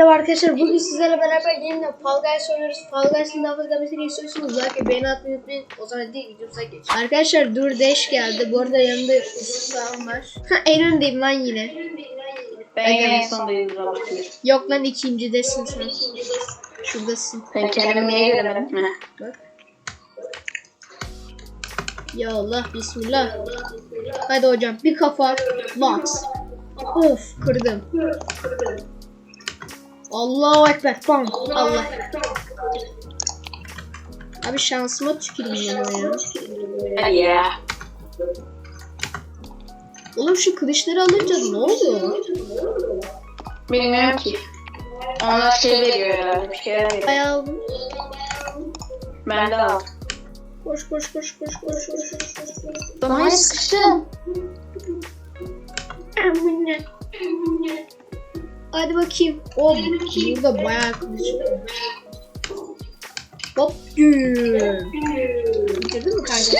merhaba arkadaşlar. Bugün sizlerle beraber yeniden Fall Guys oynuyoruz. Fall Guys'ın daha fazla gelmesini istiyorsanız like beğeni atmayı unutmayın. O zaman değil videomuza geç. Arkadaşlar Dur Deş geldi. Bu arada yanında Yusuf Kağan var. Ha, en öndeyim lan yine. Ben en sondayım. Yok lan ikincidesin sen. Şuradasın. Ben kendimi niye göremedim? Bak. Ya Allah bismillah. Hadi hocam bir kafa. Box. Of kırdım. Allahu ekber. Bang. Allah. Abi şansıma tükürmeyeceğim ya. Yeah. Oğlum şu kılıçları alınca ne oluyor? Bilmiyorum ki. Ona şey, şey veriyor herhalde. Bir şeyler veriyor. Ben. Ben de aldım. Koş koş koş koş koş koş koş koş. koş. Ben sıkıştım. Amına. Amına. Hadi bakayım. O burada bayağı kılıç. Hop güm. Bitirdin mi kanka?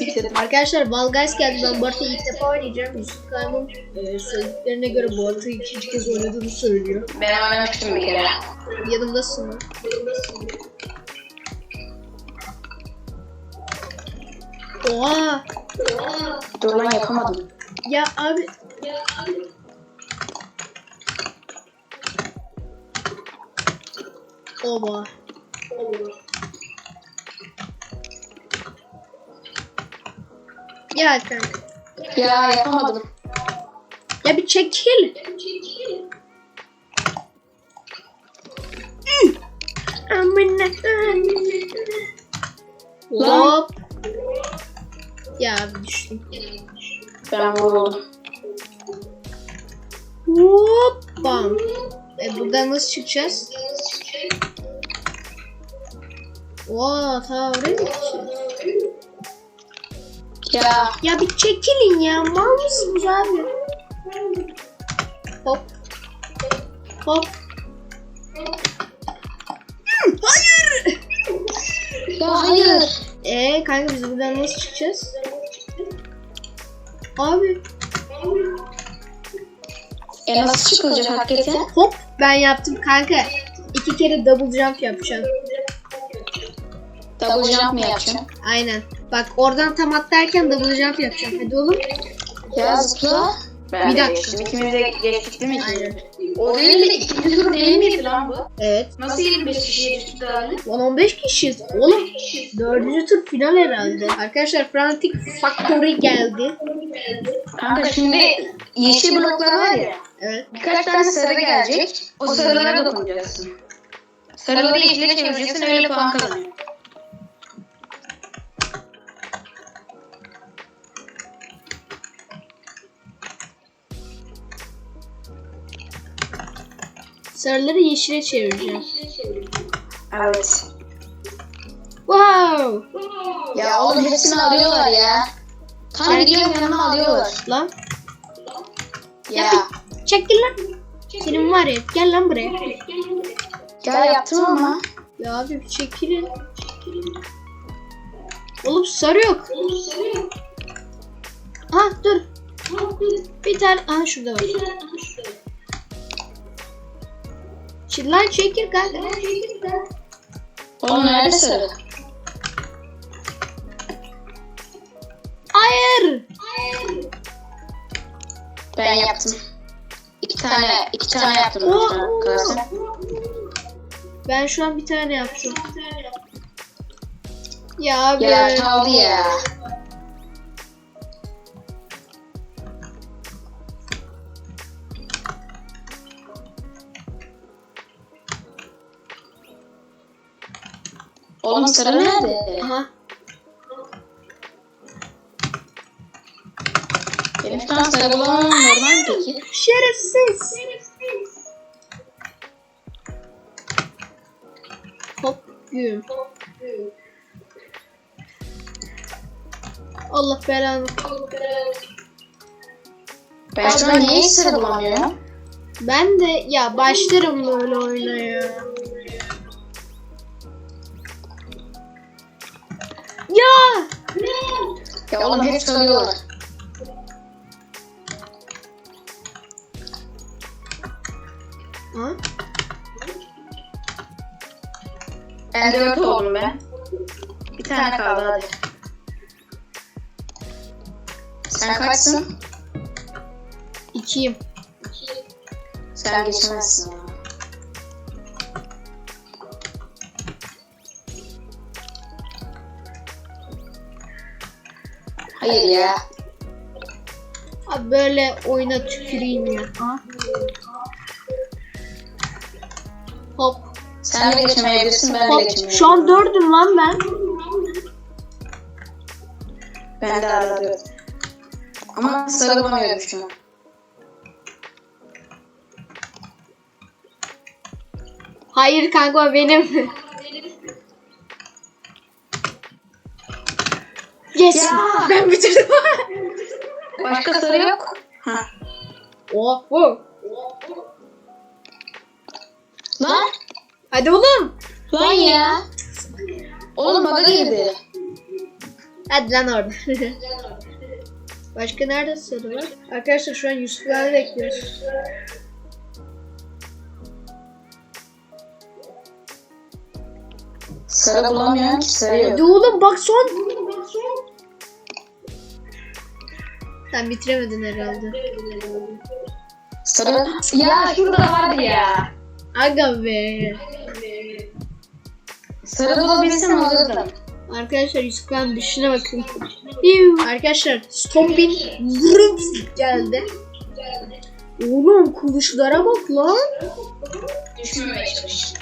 Bitirdim. Arkadaşlar Fall Guys geldi. Ben bu haritayı ilk defa oynayacağım. Yusuf Kayman e, söylediklerine göre bu haritayı ikinci kez oynadığını söylüyor. Ben oynamıştım bir kere. Yanımdasın mı? Oha! Dur lan yapamadım. Ya abi. Oba. Ya kanka. Ya yapamadım. Ya bir çekil. Amına. Hop. Ya düştüm. Ben vuruldum. Hop bam. E buradan nasıl çıkacağız? Oo ta oraya mı gideceğiz? Ya Ya bir çekilin ya. Mal mısınız abi? Hop. Hop. Hı, Hayır. Ya hayır. Ee kanka biz buradan nasıl çıkacağız? Abi E nasıl çıkılacak hakikaten? hop ben yaptım kanka. İki kere double jump yapacağım. Double jump mı yapacağım? Aynen. Bak oradan tam atlarken double jump yapacağım. Hadi oğlum. Ya zıpla. Ben Bir dakika. geçtim. İkimiz de geçtik değil mi? Aynen. O değil de ikinci tur değil miydi lan bu? Evet. Nasıl 25 kişiye düştük abi? Lan 15 kişiyiz. Oğlum dördüncü tur final herhalde. Arkadaşlar Frantic Factory geldi. Kanka şimdi yeşil bloklar var ya. Evet. Birkaç tane sarı gelecek. O sarılara dokunacaksın. Sarıları yeşile çevireceksin öyle puan kazanıyorsun. Sarıları yeşile çevireceğim. Evet. Wow. Ya oğlum hepsini alıyorlar ya. Tam gidiyorum yanıma alıyorlar. Lan. Ya. Çekil lan. Senin var ya. Gel lan buraya. Ya yaptım ama. Ya abi bir çekilin. Oğlum sarı yok. Ah dur. Bir tane. Aha şurada var. Şimdi lan çekil kanka. Oğlum nerede sarı? Hayır. Ben yaptım. İki tane, iki tane yaptım. Oo. Ben şu an bir tane yapacağım. Ya abi. Ya kaldı ya. Oğlum sarı nerede? Aha. Benim şu an sarı bulamam normal peki? Şerefsiz. Hop güm. Allah belanı. Ben şu an niye sarı bulamıyorum? Ben de ya başlarım böyle oyuna ya. Ya! Ya oğlum hep çalıyorlar. Ha? Elde 4 oldum ben. Bir tane kaldı hadi. Sen kaçsın? İkiyim. Sen geçemezsin ya. Hayır ya. Abi böyle oyuna tüküreyim ya. Ha? Hop. Sen de geçemeyebilirsin ben de geçemeyeyim. Şu an dördüm lan ben. Ben de hala dört. Ama sarı şu an. Hayır kanka benim. Yes. Ya. Ben bitirdim. Başka sarı yok. Ha. oh, oh. Lan. Hadi oğlum. Lan ya. Oğlum bana girdi. Hadi lan orada. Başka nerede sarı var? Arkadaşlar şu an Yusuf abi bekliyoruz. Sarı bulamıyorum ki sarı yok. oğlum bak son. Sen bitiremedin herhalde. Sarı. Ya şurada da vardı ya. Aga be. Sarı bulabilsem alırdım. Arkadaşlar Yusuf abi düşüne bakın. Yuh. Arkadaşlar Stompin vurup geldi. Oğlum kılıçlara bak lan. Düşmemeye çalış.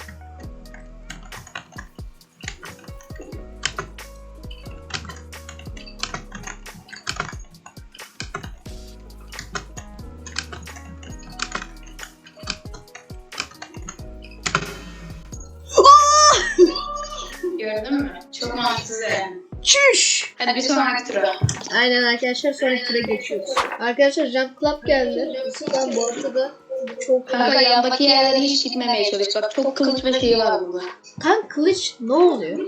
Gördün mü? Çok mantıksız yani. Çüş. Hadi bir sonraki tura. Aynen arkadaşlar sonraki tura geçiyoruz. Arkadaşlar Jump Club geldi. Yusuf'tan bu ortada çok Kanka yandaki yerlere hiç gitmemeye çalış. Bak çok kılıç ve şey var burada. Kan kılıç ne oluyor?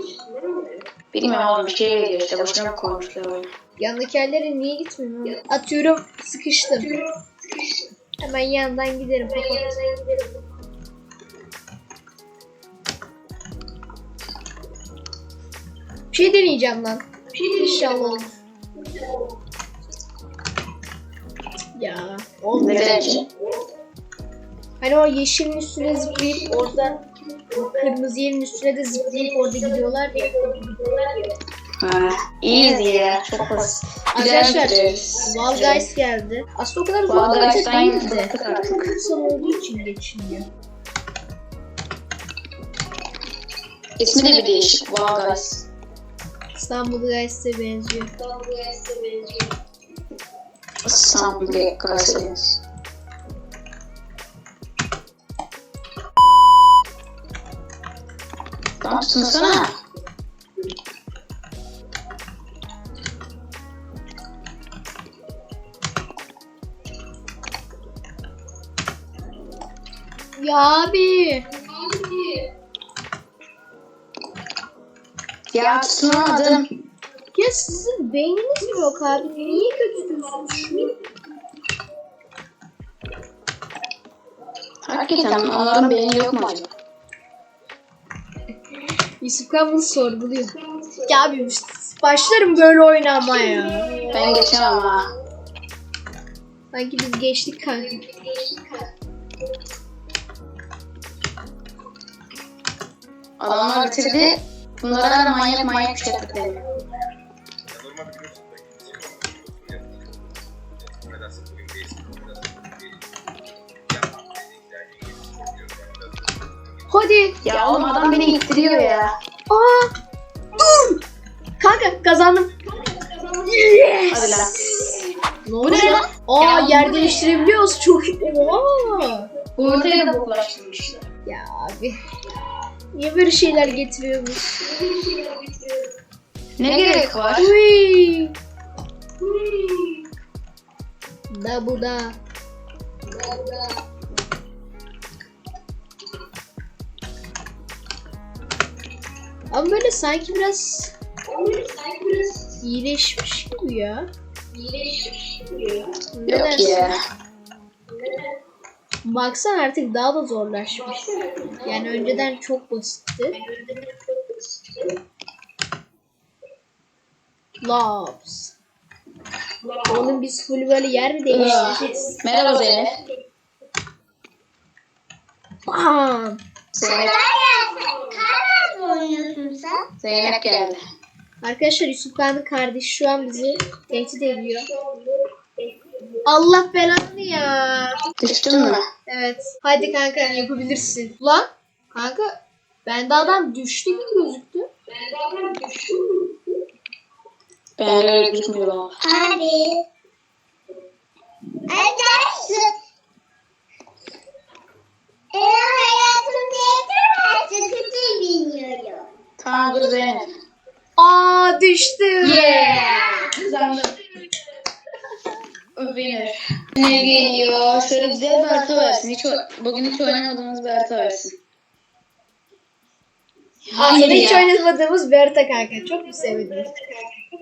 Bilmiyorum oğlum bir şey veriyor işte. Boşuna mı koymuşlar öyle. Yandaki yerlere niye gitmiyorum? Atıyorum sıkıştım. Hemen yandan giderim. Kapat. Bir şey deneyeceğim lan. İnşallah olur. Ya olmuyor. Hani o yeşilin üstüne zıplayıp orada kırmızı yerin üstüne de zıplayıp orada gidiyorlar ya. Ha, iyiyiz ya. Çok basit. Arkadaşlar. Fall Guys geldi. Aslında o kadar zor bir harita Guys'tan değil de. bıktık artık. Çok insan olduğu için geçiniyor. İsmi de bir değişik. Wow guys. İstanbul Guys'e benziyor. İstanbul Guys. Tamam tutunsana. Ya abi. Ya tutunamadım. Ya sizin beyniniz mi yok abi? Niye şunu? Hakikaten onların beyni yok mu acaba? Yusuf Kan bunu sorguluyor. Ya abi başlarım böyle oynamaya. Ben geçemem ha. Sanki biz geçtik kanka. Adamlar bitirdi. Bunlara da manyak manyak şey yaptık deniyor. Bugün değilsin. Ya, Hadi. Ya oğlum adam beni ittiriyor ya. Aa. Dur. Kanka kazandım. Yes. Hadi lan. Ne oluyor lan? Aa yer değiştirebiliyoruz. Çok iyi. Oha. Bu haritayı da boklaştırmışlar. Ya abi. Niye böyle şeyler getiriyormuş? Ne gerek var? Uy. Da bu da. Ama böyle sanki biraz iyileşmiş gibi ya. Yok ya. Baksana artık daha da zorlaşmış. Yani önceden çok basitti. Loves. Oğlum biz full böyle yer mi değiştireceğiz? Merhaba Zeynep. Bam! Zeynep, Kar mı oynuyorsun sen? Zeynep geldi. Arkadaşlar Yusuf Kağan'ın kardeşi şu an bizi tehdit ediyor. Allah belanı ya. Düştün mü? Evet. Hadi kanka yapabilirsin. Lan kanka bende adam düştü gibi gözüktü. Ben öyle düşmüyorum. Abi. Arkadaşlar. Eğer hayatımda yedirmezse kötü bilmiyorum. Tamam Zeynep. Aa düştü. Kazandım. Ne geliyor? Şöyle güzel bir harita versin. Hiç, bugün hiç oynamadığımız bir harita versin. Aslında hiç oynatmadığımız bir harita kanka. Çok mu sevdiniz?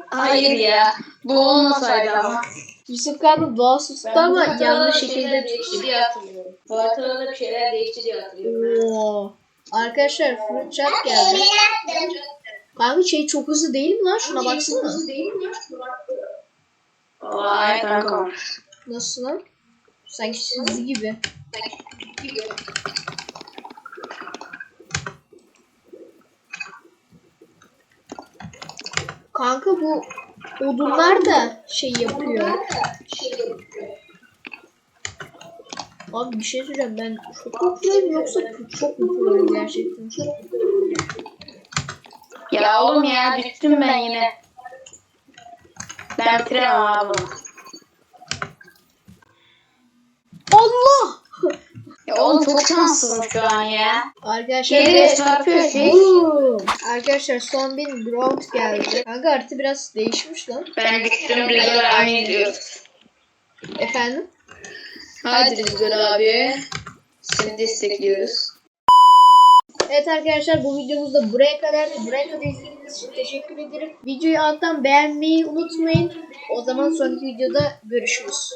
Hayır ya. Bu olmasaydı ama. Yusuf Kağan'ın doğası tuttu ama haritalarda yanlış şekilde değişti diye hatırlıyorum. Bu haritada bir şeyler değişti diye hatırlıyorum. Oo. Arkadaşlar fruit chat geldi. Kanka şey çok hızlı değil mi lan? Şuna baksana. Vay kanka. Nasıl lan? Sanki çizgi gibi. Kanka bu odunlar da şey yapıyor. Abi bir şey söyleyeceğim ben çok mu proyum yoksa çok mu proyum gerçekten? Ya oğlum ya düştüm ben yine. Ben bitiremem abi bunu. Allah! Ya oğlum çok şanssızım şu an ya. Arkadaşlar Geri çarpıyor şey. Arkadaşlar son bir ground geldi. Kanka artı biraz değişmiş lan. Ben düştüm Rüzgar abi diyoruz. Efendim? Hadi Rüzgar abi. Seni destekliyoruz. Evet arkadaşlar bu videomuz da buraya kadar. Buraya kadar izlediğiniz için teşekkür ederim. Videoyu alttan beğenmeyi unutmayın. O zaman sonraki videoda görüşürüz.